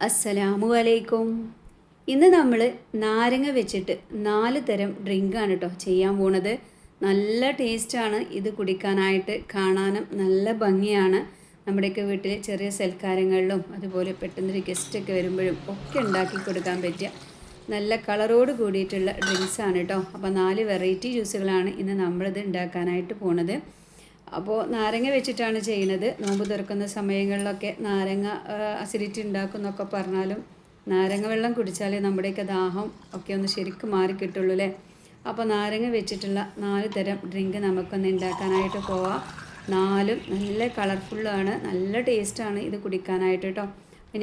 അസ്സലാമു അലൈക്കും ഇന്ന് നമ്മൾ നാരങ്ങ വെച്ചിട്ട് നാല് തരം ഡ്രിങ്കാണ് കേട്ടോ ചെയ്യാൻ പോണത്. നല്ല ടേസ്റ്റാണ്. ഇത് കുടിക്കാനായിട്ട് കാണാനും നല്ല ഭംഗിയാണ്. നമ്മുടെയൊക്കെ വീട്ടിൽ ചെറിയ സൽക്കാരങ്ങളിലും അതുപോലെ പെട്ടെന്നൊരു ഗസ്റ്റൊക്കെ വരുമ്പോഴും ഒക്കെ ഉണ്ടാക്കി കൊടുക്കാൻ പറ്റിയ നല്ല കളറോട് കൂടിയിട്ടുള്ള ഡ്രിങ്ക്സാണ് കേട്ടോ അപ്പോൾ നാല് വെറൈറ്റി ജ്യൂസുകളാണ് ഇന്ന് നമ്മളിത് ഉണ്ടാക്കാനായിട്ട് പോണത്. അപ്പോൾ നാരങ്ങ വെച്ചിട്ടാണ് ചെയ്യുന്നത്. നോമ്പ് തുറക്കുന്ന സമയങ്ങളിലൊക്കെ നാരങ്ങ അസിഡിറ്റി ഉണ്ടാക്കുന്നൊക്കെ പറഞ്ഞാലും നാരങ്ങ വെള്ളം കുടിച്ചാലേ നമ്മുടെയൊക്കെ ദാഹം ഒക്കെ ഒന്ന് ശരിക്കും മാറി കിട്ടുള്ളൂ അല്ലേ? അപ്പോൾ നാരങ്ങ വെച്ചിട്ടുള്ള നാല് തരം ഡ്രിങ്ക് നമുക്കൊന്ന് ഉണ്ടാക്കാനായിട്ട് പോവാം. നാലും നല്ല കളർഫുള്ളാണ് നല്ല ടേസ്റ്റാണ് ഇത് കുടിക്കാനായിട്ട് കേട്ടോ.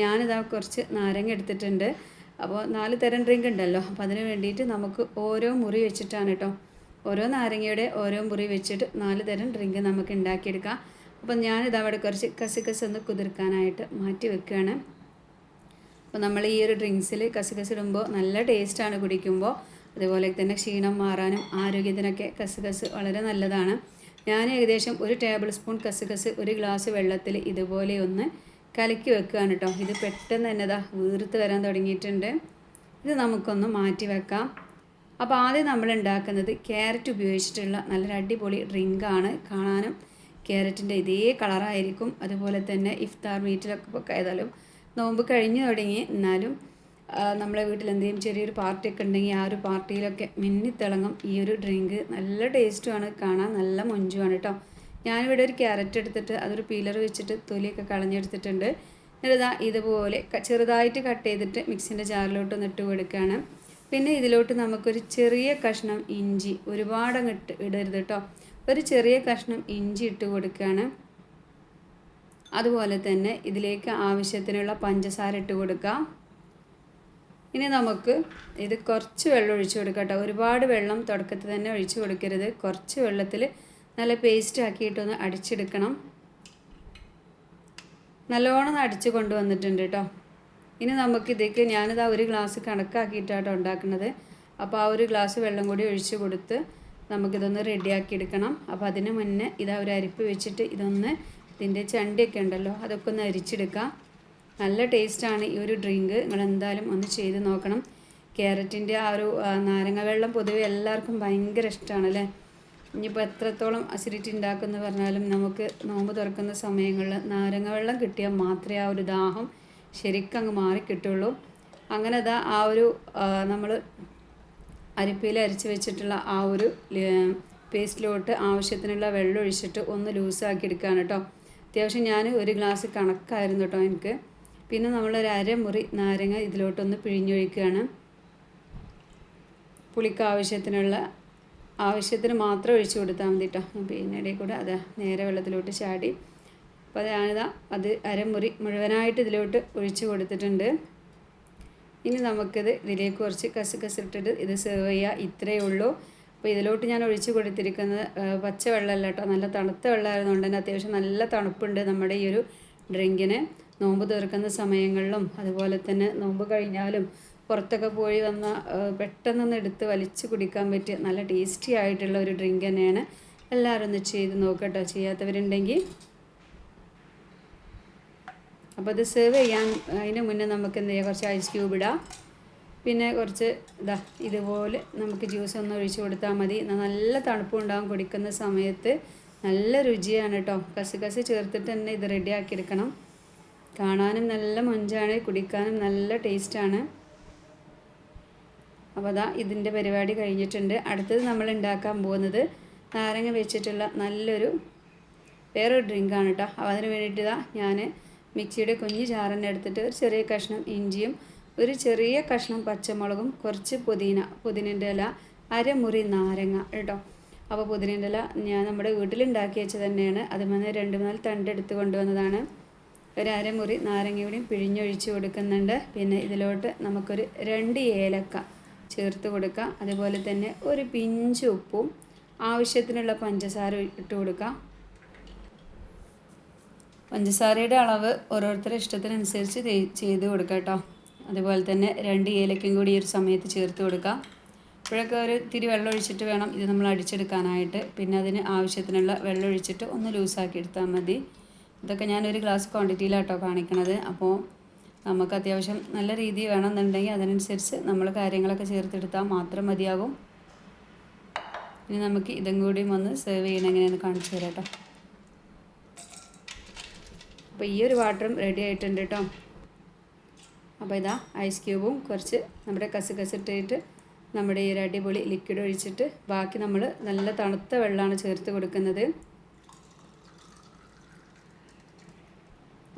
ഞാനിതാ കുറച്ച് നാരങ്ങ എടുത്തിട്ടുണ്ട്. അപ്പോൾ നാല് തരം ഡ്രിങ്ക് ഉണ്ടല്ലോ. അപ്പോൾ അതിന് വേണ്ടിയിട്ട് നമുക്ക് ഓരോ മുറി വെച്ചിട്ടാണ് കേട്ടോ ഓരോ നാരങ്ങയുടെ ഓരോ മുറി വെച്ചിട്ട് നാല് തരം ഡ്രിങ്ക് നമുക്ക് ഉണ്ടാക്കിയെടുക്കാം. അപ്പം ഞാനിത് അവിടെ കുറച്ച് കസികസ് ഒന്ന് കുതിർക്കാനായിട്ട് മാറ്റി വെക്കുകയാണ്. അപ്പോൾ നമ്മൾ ഈ ഒരു ഡ്രിങ്ക്സിൽ കസികസ് ഇടുമ്പോൾ നല്ല ടേസ്റ്റാണ് കുടിക്കുമ്പോൾ അതുപോലെ തന്നെ ക്ഷീണം മാറാനും ആരോഗ്യത്തിനൊക്കെ കസികസ് വളരെ നല്ലതാണ്. ഞാൻ ഏകദേശം ഒരു ടേബിൾ സ്പൂൺ കസികസ് ഒരു ഗ്ലാസ് വെള്ളത്തിൽ ഇതുപോലെ ഒന്ന് കലക്കി വെക്കുകയാണ് കേട്ടോ ഇത് പെട്ടെന്ന് തന്നെ ഇതാ വീർത്ത് വരാൻ തുടങ്ങിയിട്ടുണ്ട്. ഇത് നമുക്കൊന്ന് മാറ്റി വെക്കാം. അപ്പോൾ ആദ്യം നമ്മൾ ഉണ്ടാക്കുന്നത് ക്യാരറ്റ് ഉപയോഗിച്ചിട്ടുള്ള നല്ലൊരു അടിപൊളി ഡ്രിങ്കാണ് കാണാനും ക്യാരറ്റിന്റെ ഇതേ കളറായിരിക്കും അതുപോലെ തന്നെ ഇഫ്താർ മീറ്റിലൊക്കെ ഏതായാലും നോമ്പ് കഴിഞ്ഞു തുടങ്ങി. എന്നാലും നമ്മളെ വീട്ടിൽ എന്തെങ്കിലും ചെറിയൊരു പാർട്ടിയൊക്കെ ഉണ്ടെങ്കിൽ ആ ഒരു പാർട്ടിയിലൊക്കെ മിന്നിത്തിളങ്ങും. ഈ ഒരു ഡ്രിങ്ക് നല്ല ടേസ്റ്റുമാണ് കാണാൻ നല്ല മൊഞ്ചുമാണ് കേട്ടോ ഞാനിവിടെ ഒരു ക്യാരറ്റ് എടുത്തിട്ട് അതൊരു പീലർ വെച്ചിട്ട് തൊലിയൊക്കെ കളഞ്ഞെടുത്തിട്ടുണ്ട്. എന്നിട്ട് ഇതുപോലെ ചെറുതായിട്ട് കട്ട് ചെയ്തിട്ട് മിക്സിന്റെ ജാറിലോട്ട് ഒന്ന് ഇട്ട് കൊടുക്കുകയാണ്. പിന്നെ ഇതിലോട്ട് നമുക്കൊരു ചെറിയ കഷ്ണം ഇഞ്ചി ഒരുപാട് അങ്ങോട്ട് ഇടരുത് കേട്ടോ ഒരു ചെറിയ കഷ്ണം ഇഞ്ചി ഇട്ട് കൊടുക്കുകയാണ് അതുപോലെ തന്നെ ഇതിലേക്ക് ആവശ്യത്തിനുള്ള പഞ്ചസാര ഇട്ട് കൊടുക്കാം. ഇനി നമുക്ക് ഇത് കുറച്ച് വെള്ളം ഒഴിച്ചു കൊടുക്കാം ഒരുപാട് വെള്ളം തുടക്കത്തിൽ തന്നെ ഒഴിച്ചു കൊടുക്കരുത്. കുറച്ച് വെള്ളത്തിൽ നല്ല പേസ്റ്റ് ആക്കിയിട്ടൊന്ന് അടിച്ചെടുക്കണം. നല്ലോണം അടിച്ച് കൊണ്ടുവന്നിട്ടുണ്ട് കേട്ടോ ഇനി നമുക്ക് ഇതിലേക്ക് ഞാനിതാ ഒരു ഗ്ലാസ് കണക്കാക്കിയിട്ടാണ് ഉണ്ടാക്കുന്നത്. അപ്പോൾ ആ ഒരു ഗ്ലാസ് വെള്ളം കൂടി ഒഴിച്ച് കൊടുത്ത് നമുക്കിതൊന്ന് റെഡിയാക്കി എടുക്കണം. അപ്പോൾ അതിന് മുന്നേ ഇതാ ഒരു അരിപ്പ് വെച്ചിട്ട് ഇതൊന്ന് ഇതിന്റെ ചണ്ടിയൊക്കെ ഉണ്ടല്ലോ അതൊക്കെ ഒന്ന് അരിച്ചെടുക്കാം. നല്ല ടേസ്റ്റാണ് ഈ ഒരു ഡ്രിങ്ക്. നിങ്ങൾ എന്തായാലും ഒന്ന് ചെയ്ത് നോക്കണം. ക്യാരറ്റിന്റെ ആ ഒരു നാരങ്ങ വെള്ളം പൊതുവെ എല്ലാവർക്കും ഭയങ്കര ഇഷ്ടമാണ് അല്ലേ? ഇനിയിപ്പോൾ എത്രത്തോളം അസിഡിറ്റി ഉണ്ടാക്കുമെന്ന് പറഞ്ഞാലും നമുക്ക് നോമ്പ് തുറക്കുന്ന സമയങ്ങളിൽ നാരങ്ങ വെള്ളം കിട്ടിയാൽ മാത്രമേ ആ ഒരു ദാഹം ശരിക്കും അങ്ങ് മാറിക്കിട്ടുള്ളൂ അങ്ങനെ അതാ ആ ഒരു നമ്മൾ അരിപ്പയിൽ അരിച്ച് വെച്ചിട്ടുള്ള ആ ഒരു പേസ്റ്റിലോട്ട് ആവശ്യത്തിനുള്ള വെള്ളം ഒഴിച്ചിട്ട് ഒന്ന് ലൂസാക്കി എടുക്കുകയാണ് കേട്ടോ അത്യാവശ്യം ഞാൻ ഒരു ഗ്ലാസ് കണക്കായിരുന്നു കേട്ടോ എനിക്ക്. പിന്നെ നമ്മളൊരു അരമുറി നാരങ്ങ ഇതിലോട്ടൊന്ന് പിഴിഞ്ഞൊഴിക്കുകയാണ് പുളിക്ക് ആവശ്യത്തിനുള്ള ആവശ്യത്തിന് മാത്രം ഒഴിച്ചു കൊടുത്താൽ മതി കേട്ടോ പിന്നെ ഇടയിൽ കൂടെ അതാ നേരെ വെള്ളത്തിലോട്ട് ചാടി. അപ്പോൾ ഞാനിതാ അത് അരമുറി മുഴുവനായിട്ട് ഇതിലോട്ട് ഒഴിച്ച് കൊടുത്തിട്ടുണ്ട്. ഇനി നമുക്കിത് ഇതിലേക്ക് കുറച്ച് കസുകസ് ഇട്ടിട്ട് ഇത് സെർവ് ചെയ്യുക ഇത്രയേ ഉള്ളൂ. അപ്പോൾ ഇതിലോട്ട് ഞാൻ ഒഴിച്ച് കൊടുത്തിരിക്കുന്നത് പച്ച വെള്ളമല്ല കേട്ടോ. നല്ല തണുത്ത വെള്ളമായിരുന്നുകൊണ്ട് തന്നെ അത്യാവശ്യം നല്ല തണുപ്പുണ്ട് നമ്മുടെ ഈ ഒരു ഡ്രിങ്കിന്. നോമ്പ് തീർക്കുന്ന സമയങ്ങളിലും അതുപോലെ തന്നെ നോമ്പ് കഴിഞ്ഞാലും പുറത്തൊക്കെ പോയി വന്ന പെട്ടെന്നൊന്ന് എടുത്ത് വലിച്ച് കുടിക്കാൻ പറ്റിയ നല്ല ടേസ്റ്റി ആയിട്ടുള്ള ഒരു ഡ്രിങ്ക് തന്നെയാണ്. എല്ലാവരും ഒന്ന് ചെയ്ത് നോക്കട്ടോ ചെയ്യാത്തവരുണ്ടെങ്കിൽ അപ്പോൾ ഇത് സെർവ് ചെയ്യാൻ അതിന് മുന്നേ നമുക്ക് എന്ത് ചെയ്യാം? കുറച്ച് ഐസ് ക്യൂബ് ഇടാം. പിന്നെ കുറച്ച് ഇതാ ഇതുപോലെ നമുക്ക് ജ്യൂസ് ഒന്ന് ഒഴിച്ച് കൊടുത്താൽ മതി. നല്ല തണുപ്പുണ്ടാകും കുടിക്കുന്ന സമയത്ത്. നല്ല രുചിയാണ് കേട്ടോ കസ് ചേർത്തിട്ട് തന്നെ ഇത് റെഡിയാക്കിയെടുക്കണം കാണാനും നല്ല മൊഞ്ചാണ് കുടിക്കാനും നല്ല ടേസ്റ്റാണ് അപ്പോൾ അതാ ഇതിന്റെ പരിപാടി കഴിഞ്ഞിട്ടുണ്ട്. അടുത്തത് നമ്മൾ ഉണ്ടാക്കാൻ പോകുന്നത് നാരങ്ങ വെച്ചിട്ടുള്ള നല്ലൊരു വേറൊരു ഡ്രിങ്കാണ് കേട്ടോ അതിന് വേണ്ടിയിട്ട് ഇതാ ഞാൻ മിക്സിയുടെ കുഞ്ഞ് ചാറന്നെ എടുത്തിട്ട് ഒരു ചെറിയ കഷ്ണം ഇഞ്ചിയും ഒരു ചെറിയ കഷ്ണം പച്ചമുളകും കുറച്ച് പുതിന പുതിനന്റെ ഇല അരമുറി നാരങ്ങ കേട്ടോ. അപ്പോൾ പുതിനന്റെ ഇല ഞാൻ നമ്മുടെ വീട്ടിലുണ്ടാക്കി വെച്ച് തന്നെയാണ്. അതുമന്ന് രണ്ട് മൂന്നാൽ തണ്ട് എടുത്ത് കൊണ്ടുവന്നതാണ്. ഒരു അരമുറി നാരങ്ങയുടെയും പിഴിഞ്ഞൊഴിച്ച് കൊടുക്കുന്നുണ്ട്. പിന്നെ ഇതിലോട്ട് നമുക്കൊരു രണ്ട് ഏലക്ക ചേർത്ത് കൊടുക്കുക അതുപോലെ തന്നെ ഒരു പിഞ്ച് ഉപ്പും ആവശ്യത്തിനുള്ള പഞ്ചസാര ഇട്ട് കൊടുക്കുക പഞ്ചസാരയുടെ അളവ് ഓരോരുത്തരുടെ ഇഷ്ടത്തിനനുസരിച്ച് ചെയ്ത് കൊടുക്കുക കേട്ടോ. അതുപോലെ തന്നെ രണ്ട് ഏലക്കും കൂടി ഈ ഒരു സമയത്ത് ചേർത്ത് കൊടുക്കുക ഇപ്പോഴൊക്കെ ഒരു തിരി വെള്ളം ഒഴിച്ചിട്ട് വേണം ഇത് നമ്മൾ അടിച്ചെടുക്കാനായിട്ട്. പിന്നെ അതിന് ആവശ്യത്തിനുള്ള വെള്ളം ഒഴിച്ചിട്ട് ഒന്ന് ലൂസാക്കി എടുത്താൽ മതി. ഇതൊക്കെ ഞാൻ ഒരു ഗ്ലാസ് ക്വാണ്ടിറ്റിയിലാട്ടോ കാണിക്കണത്. അപ്പോൾ നമുക്ക് അത്യാവശ്യം നല്ല രീതി വേണമെന്നുണ്ടെങ്കിൽ അതിനനുസരിച്ച് നമ്മൾ കാര്യങ്ങളൊക്കെ ചേർത്തെടുത്താൽ മാത്രം മതിയാകും. ഇനി നമുക്ക് ഇതും കൂടിയും ഒന്ന് സെർവ് ചെയ്യണം. കാണിച്ചു തരാം കേട്ടോ. അപ്പോൾ ഈ ഒരു വാട്ടറും റെഡി ആയിട്ടുണ്ട് കേട്ടോ അപ്പോൾ ഇതാ ഐസ് ക്യൂബും കുറച്ച് നമ്മുടെ കസുകസിട്ടിട്ട് നമ്മുടെ ഈ ഒരു അടിപൊളി ലിക്വിഡ് ഒഴിച്ചിട്ട് ബാക്കി നമ്മൾ നല്ല തണുത്ത വെള്ളമാണ് ചേർത്ത് കൊടുക്കുന്നത്.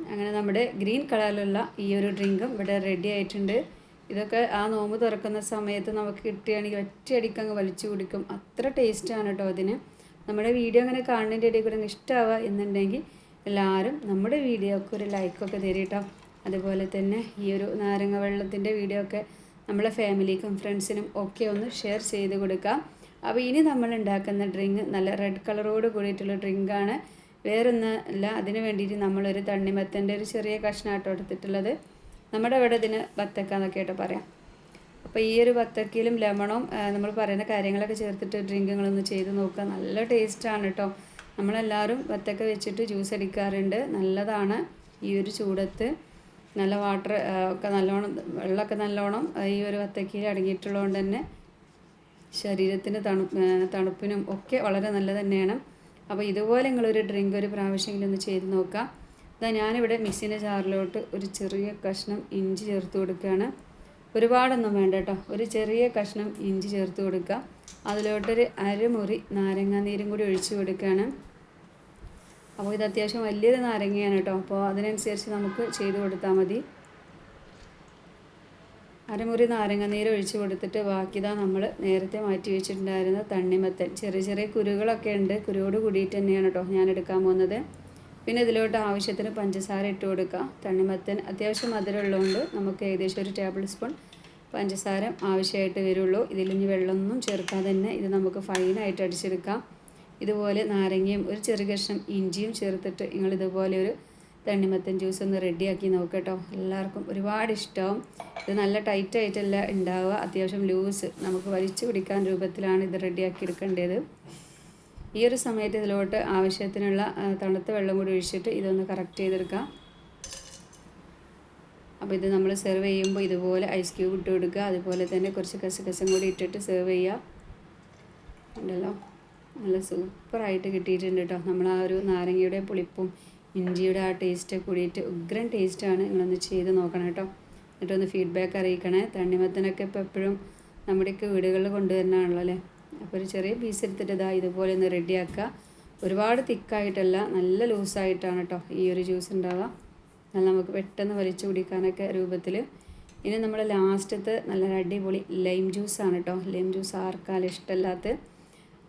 അങ്ങനെ നമ്മുടെ ഗ്രീൻ കളറിലുള്ള ഈ ഒരു ഡ്രിങ്കും ഇവിടെ റെഡി ആയിട്ടുണ്ട്. ഇതൊക്കെ ആ നോമ്പ് തുറക്കുന്ന സമയത്ത് നമുക്ക് കിട്ടുകയാണെങ്കിൽ ഒറ്റയടിക്ക് അങ്ങ് വലിച്ചു കുടിക്കും. അത്ര ടേസ്റ്റാണ് കേട്ടോ അതിന്. നമ്മുടെ വീഡിയോ അങ്ങനെ കാണുന്നതിന്റെ ഇടയിൽ കൂടെ ഇഷ്ടമാവുക എന്നുണ്ടെങ്കിൽ എല്ലാവരും നമ്മുടെ വീഡിയോക്ക് ഒരു ലൈക്കൊക്കെ തരും കേട്ടോ. അതുപോലെ തന്നെ ഈ ഒരു നാരങ്ങ വെള്ളത്തിന്റെ വീഡിയോ ഒക്കെ നമ്മളെ ഫാമിലിക്കും ഫ്രണ്ട്സിനും ഒക്കെ ഒന്ന് ഷെയർ ചെയ്ത് കൊടുക്കാം. അപ്പോൾ ഇനി നമ്മൾ ഉണ്ടാക്കുന്ന ഡ്രിങ്ക് നല്ല റെഡ് കളറോട് കൂടിയിട്ടുള്ള ഡ്രിങ്കാണ് വേറൊന്നല്ല അതിന് വേണ്ടിയിട്ട് നമ്മളൊരു തണ്ണിമത്തന്റെ ഒരു ചെറിയ കഷ്ണമായിട്ട് എടുത്തിട്ടുള്ളത്. നമ്മുടെ ഇവിടെ ഇതിന് ബത്തക്ക എന്നൊക്കെ ആയിട്ട് പറയാം. അപ്പോൾ ഈ ഒരു ബത്തക്കയിലും ലെമണും നമ്മൾ പറയുന്ന കാര്യങ്ങളൊക്കെ ചേർത്തിട്ട് ഡ്രിങ്കുകളൊന്ന് ചെയ്ത് നോക്കുക. നല്ല ടേസ്റ്റാണ് കേട്ടോ. നമ്മളെല്ലാവരും വത്തക്ക വെച്ചിട്ട് ജ്യൂസ് അടിക്കാറുണ്ട്. നല്ലതാണ്. ഈ ഒരു ചൂടത്ത് നല്ല വാട്ടർ ഒക്കെ നല്ലോണം വെള്ളമൊക്കെ നല്ലോണം ഈ ഒരു വത്തക്കയിൽ അടങ്ങിയിട്ടുള്ളതുകൊണ്ട് തന്നെ ശരീരത്തിന് തണു തണുപ്പിനും ഒക്കെ വളരെ നല്ലത് തന്നെയാണ്. അപ്പോൾ ഇതുപോലെ നിങ്ങളൊരു ഡ്രിങ്ക് ഒരു പ്രാവശ്യമെങ്കിലും ഒന്ന് ചെയ്ത് നോക്കാം. ഇതാ ഞാനിവിടെ മിക്സിന്റെ ചാറിലോട്ട് ഒരു ചെറിയ കഷ്ണം ഇഞ്ചി ചേർത്ത് കൊടുക്കുകയാണ്. ഒരുപാടൊന്നും വേണ്ട കേട്ടോ. ഒരു ചെറിയ കഷ്ണം ഇഞ്ചി ചേർത്ത് കൊടുക്കുക. അതിലോട്ടൊരു അരമുറി നാരങ്ങാ നീരും കൂടി ഒഴിച്ചു കൊടുക്കുകയാണ്. അപ്പോൾ ഇത് അത്യാവശ്യം വലിയൊരു നാരങ്ങയാണ് കേട്ടോ. അപ്പോൾ അതിനനുസരിച്ച് നമുക്ക് ചെയ്ത് കൊടുത്താൽ മതി. അരമുറി നാരങ്ങ നീര് ഒഴിച്ചു കൊടുത്തിട്ട് ബാക്കിതാ നമ്മൾ നേരത്തെ മാറ്റി വെച്ചിട്ടുണ്ടായിരുന്ന തണ്ണിമത്തൻ. ചെറിയ ചെറിയ കുരുകളൊക്കെ ഉണ്ട്. കുരുവോട് കൂടിയിട്ട് തന്നെയാണ് കേട്ടോ ഞാൻ എടുക്കാൻ പോകുന്നത്. പിന്നെ ഇതിലോട്ട് ആവശ്യത്തിന് പഞ്ചസാര ഇട്ട് കൊടുക്കുക തണ്ണിമത്തൻ അത്യാവശ്യം മധുരമുള്ളതുകൊണ്ട് നമുക്ക് ഏകദേശം ഒരു ടേബിൾ സ്പൂൺ പഞ്ചസാര ആവശ്യമായിട്ട് വരുള്ളൂ. ഇതിലിഞ്ഞ് വെള്ളമൊന്നും ചേർക്കാതെ തന്നെ ഇത് നമുക്ക് ഫൈനായിട്ട് അടിച്ചെടുക്കാം. ഇതുപോലെ നാരങ്ങയും ഒരു ചെറു കഷ്ണം ഇഞ്ചിയും ചേർത്തിട്ട് നിങ്ങൾ ഇതുപോലെ ഒരു തണ്ണിമത്തൻ ജ്യൂസ് ഒന്ന് റെഡിയാക്കി നോക്കട്ടോ. എല്ലാവർക്കും ഒരുപാട് ഇഷ്ടമാവും. ഇത് നല്ല ടൈറ്റായിട്ടല്ല ഉണ്ടാവുക. അത്യാവശ്യം ലൂസ് നമുക്ക് വലിച്ചു കുടിക്കാൻ രൂപത്തിലാണ് ഇത് റെഡിയാക്കി എടുക്കേണ്ടത്. ഈ ഒരു സമയത്ത് ഇതിലോട്ട് ആവശ്യത്തിനുള്ള തണുത്ത വെള്ളം കൂടി ഒഴിച്ചിട്ട് ഇതൊന്ന് കറക്റ്റ് ചെയ്തെടുക്കാം. അപ്പോൾ ഇത് നമ്മൾ സെർവ് ചെയ്യുമ്പോൾ ഇതുപോലെ ഐസ് ക്യൂബ് ഇട്ട് കൊടുക്കുക. അതുപോലെ തന്നെ കുറച്ച് കസകസം കൂടി ഇട്ടിട്ട് സെർവ് ചെയ്യുക. ഉണ്ടല്ലോ? നല്ല സൂപ്പറായിട്ട് കിട്ടിയിട്ടുണ്ട് കേട്ടോ നമ്മൾ ആ ഒരു നാരങ്ങയുടെ പുളിപ്പും ഇഞ്ചിയുടെ ആ ടേസ്റ്റ് കൂടിയിട്ട് ഉഗ്രൻ ടേസ്റ്റാണ് നിങ്ങളൊന്ന് ചെയ്ത് നോക്കണം കേട്ടോ എന്നിട്ടൊന്ന് ഫീഡ്ബാക്ക് അറിയിക്കണേ. തണ്ണിമത്തനൊക്കെ ഇപ്പോൾ എപ്പോഴും നമ്മുടെയൊക്കെ വീടുകളിൽ കൊണ്ടുവരണമാണല്ലോ അല്ലേ? അപ്പോൾ ഒരു ചെറിയ പീസ് എടുത്തിട്ട് ഇതാ ഇതുപോലെ ഒന്ന് റെഡിയാക്കുക ഒരുപാട് തിക്കായിട്ടല്ല നല്ല ലൂസായിട്ടാണ് കേട്ടോ ഈ ഒരു ജ്യൂസ് ഉണ്ടാവുക എന്നാൽ നമുക്ക് പെട്ടെന്ന് വലിച്ചു കുടിക്കാനൊക്കെ രൂപത്തിൽ ഇനി നമ്മൾ ലാസ്റ്റത്തെ നല്ല അടിപൊളി ലൈം ജ്യൂസാണ് കേട്ടോ ലൈം ജ്യൂസ് ആർക്കാലും ഇഷ്ടമല്ലാത്ത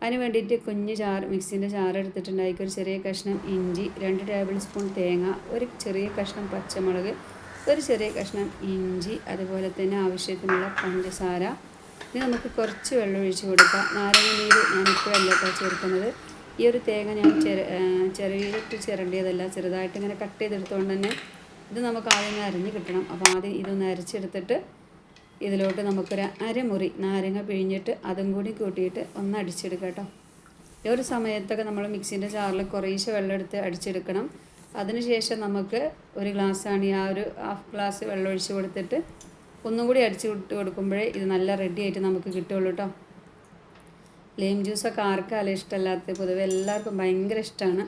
അതിന് വേണ്ടിയിട്ട് കുഞ്ഞ് ചാറ് മിക്സിന്റെ ചാറ് എടുത്തിട്ടുണ്ടായിരിക്കും ഒരു ചെറിയ കഷ്ണം ഇഞ്ചി രണ്ട് ടേബിൾ സ്പൂൺ തേങ്ങ ഒരു ചെറിയ കഷ്ണം പച്ചമുളക് ഒരു ചെറിയ കഷ്ണം ഇഞ്ചി അതുപോലെ തന്നെ ആവശ്യത്തിനുള്ള പഞ്ചസാര ഇനി നമുക്ക് കുറച്ച് വെള്ളം ഒഴിച്ച് കൊടുക്കാം. നാരങ്ങ നീര് ഞാൻ ഇപ്പോഴല്ല കേട്ടോ ചേർക്കുന്നത്. ഈ ഒരു തേങ്ങ ഞാൻ ചെറു ചെറിയിട്ട് ചിരണ്ടിയതല്ല ചെറുതായിട്ട് ഇങ്ങനെ കട്ട് ചെയ്തെടുത്തുകൊണ്ട് തന്നെ ഇത് നമുക്ക് ആദ്യം അരിഞ്ഞ് കിട്ടണം. അപ്പോൾ ആദ്യം ഇതൊന്ന് അരച്ചെടുത്തിട്ട് ഇതിലോട്ട് നമുക്കൊരു അരമുറി നാരങ്ങ പിഴിഞ്ഞിട്ട് അതും കൂടി കൂട്ടിയിട്ട് ഒന്ന് അടിച്ചെടുക്കാം കേട്ടോ. ഈ ഒരു സമയത്തൊക്കെ നമ്മൾ മിക്സിന്റെ ജാറിൽ കുറേശ്ശെ വെള്ളം എടുത്ത് അടിച്ചെടുക്കണം. അതിനുശേഷം നമുക്ക് ഒരു ഗ്ലാസ്സാണ് ആ ഒരു ഹാഫ് ഗ്ലാസ് വെള്ളം ഒഴിച്ച് കൊടുത്തിട്ട് ഒന്നും കൂടി അടിച്ച് വിട്ട് കൊടുക്കുമ്പോഴേ ഇത് നല്ല റെഡി ആയിട്ട് നമുക്ക് കിട്ടുള്ളൂ കേട്ടോ ലെയിം ജ്യൂസൊക്കെ ആർക്കാലും ഇഷ്ടമല്ലാത്ത പൊതുവെ എല്ലാവർക്കും ഭയങ്കര ഇഷ്ടമാണ്.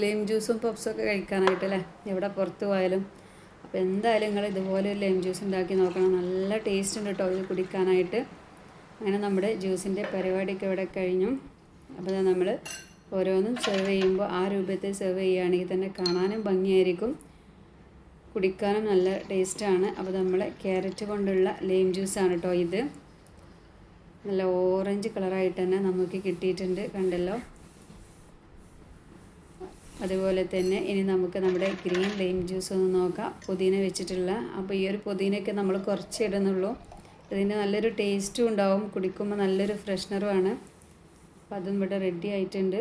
ലെയിം ജ്യൂസും പപ്സൊക്കെ കഴിക്കാനായിട്ടല്ലേ എവിടെ പുറത്ത് പോയാലും. അപ്പോൾ എന്തായാലും നിങ്ങൾ ഇതുപോലെ ഒരു ലെയിം ജ്യൂസ് ഉണ്ടാക്കി നോക്കണം. നല്ല ടേസ്റ്റ് ഉണ്ട് കേട്ടോ ഇത് കുടിക്കാനായിട്ട്. അങ്ങനെ നമ്മുടെ ജ്യൂസിന്റെ പരിപാടിയൊക്കെ ഇവിടെ കഴിഞ്ഞു. അപ്പോൾ നമ്മൾ ഓരോന്നും സെർവ് ചെയ്യുമ്പോൾ ആ രൂപത്തിൽ സെർവ് ചെയ്യുകയാണെങ്കിൽ തന്നെ കാണാനും ഭംഗിയായിരിക്കും. കുടിക്കാനും നല്ല ടേസ്റ്റാണ്. അപ്പോൾ നമ്മൾ ക്യാരറ്റ് കൊണ്ടുള്ള ലെയിം ജ്യൂസാണ് കേട്ടോ ഇത്. നല്ല ഓറഞ്ച് കളറായിട്ട് തന്നെ നമുക്ക് കിട്ടിയിട്ടുണ്ട് കണ്ടല്ലോ. അതുപോലെ തന്നെ ഇനി നമുക്ക് നമ്മുടെ ഗ്രീൻ ലൈം ജ്യൂസ് ഒന്ന് നോക്കാം. പുതിന വെച്ചിട്ടുള്ള. അപ്പോൾ ഈ ഒരു പുതിനയൊക്കെ നമ്മൾ കുറച്ച് ഇടുന്നുള്ളൂ. ഇതിന് നല്ലൊരു ടേസ്റ്റും ഉണ്ടാവും. കുടിക്കുമ്പോൾ നല്ലൊരു ഫ്രഷ്നറുമാണ് അപ്പോൾ അതും ഇവിടെ റെഡി ആയിട്ടുണ്ട്.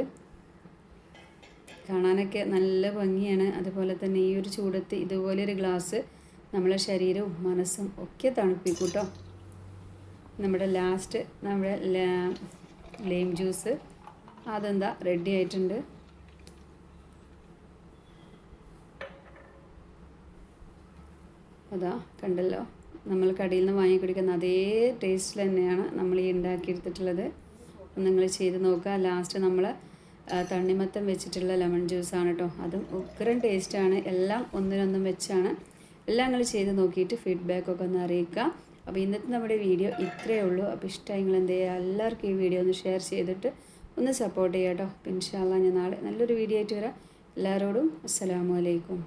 കാണാനൊക്കെ നല്ല ഭംഗിയാണ്. അതുപോലെ തന്നെ ഈ ഒരു ചൂടത്ത് ഇതുപോലെ ഒരു ഗ്ലാസ് നമ്മളെ ശരീരവും മനസ്സും ഒക്കെ തണുപ്പിക്കും കേട്ടോ നമ്മുടെ ലാസ്റ്റ് നമ്മുടെ ലൈം ജ്യൂസ് അതെന്താ? റെഡി ആയിട്ടുണ്ട്. അതാ കണ്ടല്ലോ? നമ്മൾ കടയിൽ നിന്ന് വാങ്ങി കുടിക്കുന്ന അതേ ടേസ്റ്റിൽ തന്നെയാണ് നമ്മൾ ഈ ഉണ്ടാക്കിയെടുത്തിട്ടുള്ളത്. നിങ്ങൾ ചെയ്ത് നോക്കുക. ലാസ്റ്റ് നമ്മൾ തണ്ണിമത്തം വെച്ചിട്ടുള്ള ലെമൺ ജ്യൂസാണ് കേട്ടോ അതും ഉഗ്രൻ ടേസ്റ്റാണ് എല്ലാം ഒന്നിനൊന്നും വെച്ചാണ്. എല്ലാം നിങ്ങൾ ചെയ്ത് നോക്കിയിട്ട് ഫീഡ്ബാക്കൊക്കെ ഒന്ന് അറിയിക്കുക. അപ്പോൾ ഇന്നത്തെ നമ്മുടെ വീഡിയോ ഇത്രയേ ഉള്ളൂ. അപ്പോൾ ഇഷ്ടമായി നിങ്ങൾ എന്ത് ചെയ്യുക? എല്ലാവർക്കും ഈ വീഡിയോ ഒന്ന് ഷെയർ ചെയ്തിട്ട് ഒന്ന് സപ്പോർട്ട് ചെയ്യാം കേട്ടോ ഇൻഷാല്ല ഞാൻ നാളെ നല്ലൊരു വീഡിയോ ആയിട്ട് വരാം. എല്ലാവരോടും അസ്സലാമു അലൈക്കും.